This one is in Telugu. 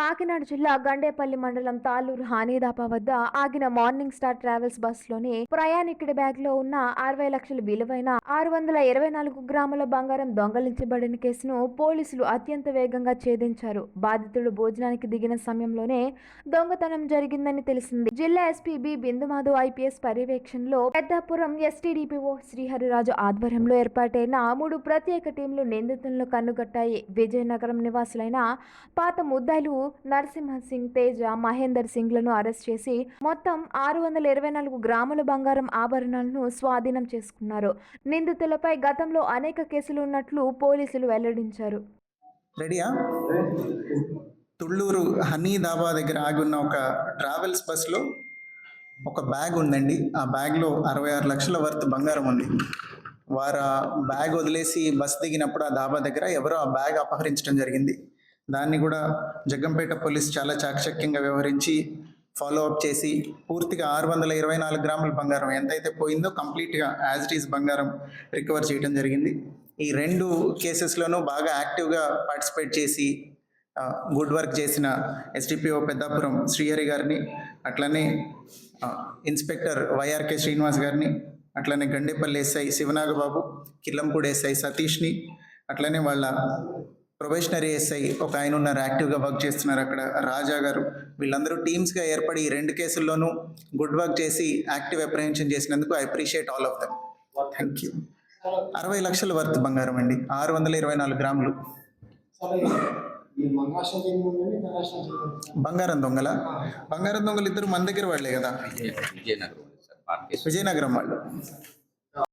కాకినాడ జిల్లా గండేపల్లి మండలం తాలూరు హానీదాపా వద్ద ఆగిన మార్నింగ్ స్టార్ ట్రావెల్స్ బస్సులోని ప్రయాణికుడి బ్యాగ్లో ఉన్న అరవై లక్షల విలువైన ఆరు వందల ఇరవై నాలుగు గ్రాముల బంగారం దొంగలించబడిన కేసును పోలీసులు అత్యంత వేగంగా ఛేదించారు. బాధితుడు భోజనానికి దిగిన సమయంలోనే దొంగతనం జరిగిందని తెలిసింది. జిల్లా ఎస్పీ బి బిందుమాధవ్ ఐపీఎస్ పర్యవేక్షణలో పెద్దాపురం ఎస్టీడీపీఓ శ్రీహరిరాజు ఆధ్వర్యంలో ఏర్పాటైన మూడు ప్రత్యేక టీంలు నిందితులను కన్నుగట్టాయి. విజయనగరం నివాసులైన పాత ముద్దాయిలు నరసింహ సింగ్ తేజ మహేందర్ సింగ్లను అరెస్ట్ చేసి మొత్తం ఆరు వందల ఇరవై నాలుగు గ్రాముల బంగారం ఆభరణాలను స్వాధీనం చేసుకున్నారు. నిందితులపై గతంలో అనేక కేసులు ఉన్నట్లు పోలీసులు వెల్లడించారు. రెడీయా? తుళ్ళూరు హనీ దాబా దగ్గర ఆగి ఉన్న ఒక ట్రావెల్స్ బస్లో ఒక బ్యాగ్ ఉందండి. ఆ బ్యాగ్లో అరవై ఆరు లక్షల వర్త్ బంగారం ఉంది. వారు ఆ బ్యాగ్ వదిలేసి బస్ దిగినప్పుడు ఆ దాబా దగ్గర ఎవరో ఆ బ్యాగ్ అపహరించడం జరిగింది. దాన్ని కూడా జగ్గంపేట పోలీస్ చాలా చాకచక్యంగా వ్యవహరించి ఫాలో అప్ చేసి పూర్తిగా ఆరు వందల ఇరవై నాలుగు గ్రాముల బంగారం ఎంతైతే పోయిందో కంప్లీట్గా యాజ్ ఇట్ ఈస్ బంగారం రికవర్ చేయడం జరిగింది. ఈ రెండు కేసెస్లోనూ బాగా యాక్టివ్గా పార్టిసిపేట్ చేసి గుడ్ వర్క్ చేసిన ఎస్డిపిఓ పెద్దాపురం శ్రీహరి గారిని అట్లనే ఇన్స్పెక్టర్ వైఆర్కే శ్రీనివాస్ గారిని అట్లనే గండేపల్లి ఎస్ఐ శివనాగబాబు కిల్లంపూడి ఎస్ఐ సతీష్ని అట్లనే వాళ్ళ ప్రొబేషనరీ ఎస్ఐ ఒక ఆయన ఉన్నారు యాక్టివ్గా వర్క్ చేస్తున్నారు అక్కడ. రాజా గారు. వీళ్ళందరూ టీమ్స్గా ఏర్పడి ఈ రెండు కేసుల్లోనూ గుడ్ వర్క్ చేసి యాక్టివ్ అప్రహెన్షన్ చేసినందుకు I appreciate all of them. Thank you. అరవై లక్షల వర్త్ బంగారం అండి. ఆరు వందల ఇరవై నాలుగు గ్రాములు. బంగారం దొంగల? బంగారం దొంగలు ఇద్దరు మన దగ్గర వాళ్ళే కదా? విజయనగరం వాళ్ళు.